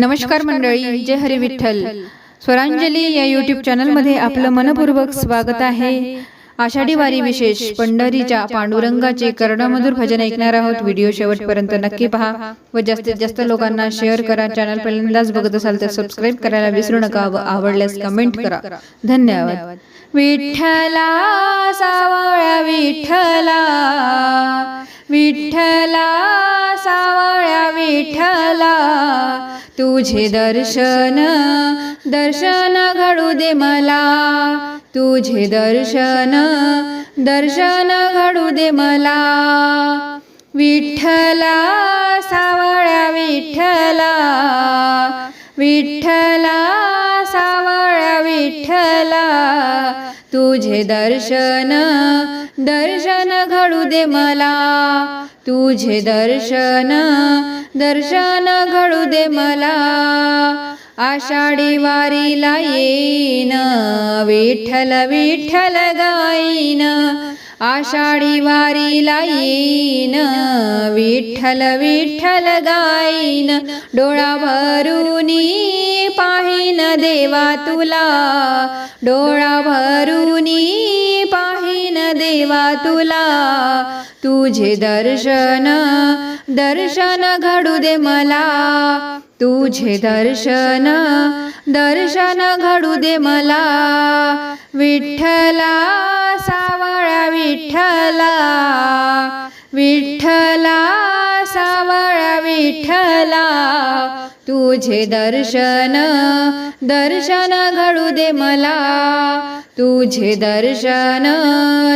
नमस्कार मंडळी जय हरी विठ्ठल. स्वरांजली या युट्यूब चॅनलमध्ये आपलं मनपूर्वक स्वागत आहे. आषाढी वारी विशेष पंढरीच्या पांडुरंगाचे कर्णमधुर भजन ऐकणार आहोत व्हिडिओ शेवटपर्यंत नक्की पहा. व जास्तीत जास्त लोकांना शेअर करा चॅनल पहिल्यांदाच बघत असाल तर सबस्क्राईब करायला विसरू नका व आवडल्यास कमेंट करा. धन्यवाद. विठ्ठला सावळ्या विठ्ठला. विठ्ठला सावळ्या विठ्ठला तुझे दर्शन दर्शन घडू दे मला. तुझे दर्शन दर्शन घडू दे मला. विठ्ठला सावळ्या विठ्ठला विठ्ठला तुझे दर्शन दर्शन घडू दे मला. तुझे दर्शन दर्शन घडू दे मला. आषाढी वारीला येईन विठ्ठल विठ्ठल गाईन. आषाढी वारीला येईन विठ्ठल विठ्ठल गाईन. डोळा भरून पाहिन देवा तुला डोळा भरून पाहिन देवा तुला. तुझे दर्शन दर्शन घडू दे मला तुझे दर्शन दर्शन घडू दे मला. विठ्ठला सावळा विठ्ठला. विठ्ठला सावळा विठ्ठला. तुझे दर्शन दर्शन घडू दे मला. तुझे दर्शन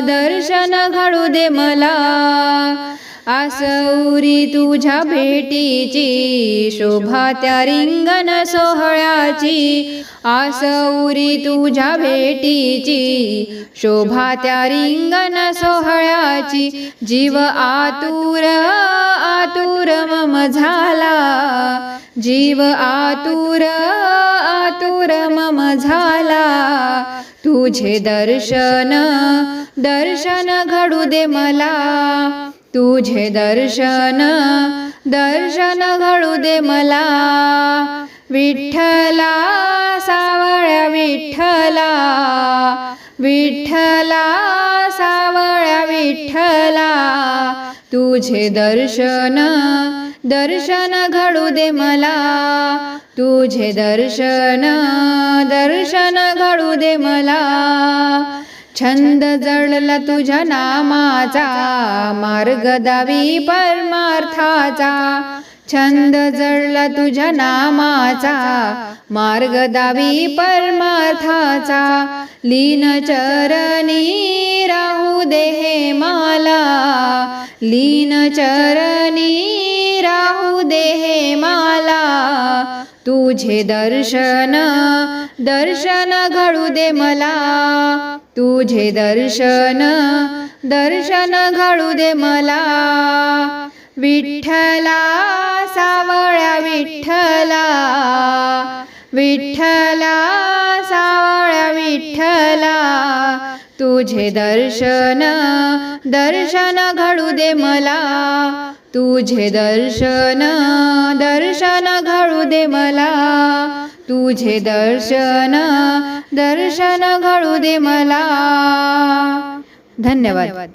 दर्शन घडू दे मला. आसौरी तुझ्या भेटीची शोभा त्या रिंगण सोहळ्याची. आसौरी तुझ्या भेटीची शोभा त्या रिंगण सोहळ्याची. जीव आतुर आतुर मम झाला. जीव आतुर आतुर मम झाला. तुझे दर्शन दर्शन घडू दे मला. तुझे दर्शन दर्शन घडू दे मला. विठ्ठला सावळ्या विठ्ठला. विठ्ठला सावळ्या विठ्ठला. तुझे दर्शन दर्शन घडू दे मला. तुझे दर्शन दर्शन घडू दे मला. छंद जळला तुझ्या नामाचा मार्ग दावी परमार्थाचा. छंद जळला तुझ्या नामाचा मार्ग दावी परमार्थाचा. लीन चरणी राहू दे हे मला. लीन चरणी राहू दे हे मला. तुझे दर्शन दर्शन घडू दे मला. तुझे दर्शन दर्शन घडू दे मला. विठ्ठला सावळ्या विठ्ठला. विठ्ठला सावळ्या विठ्ठला. तुझे दर्शन दर्शन घडू दे मला. तुझे दर्शन दर्शन घडू दे मला. तुझे दर्शन दर्शन घडू दे मला. धन्यवाद.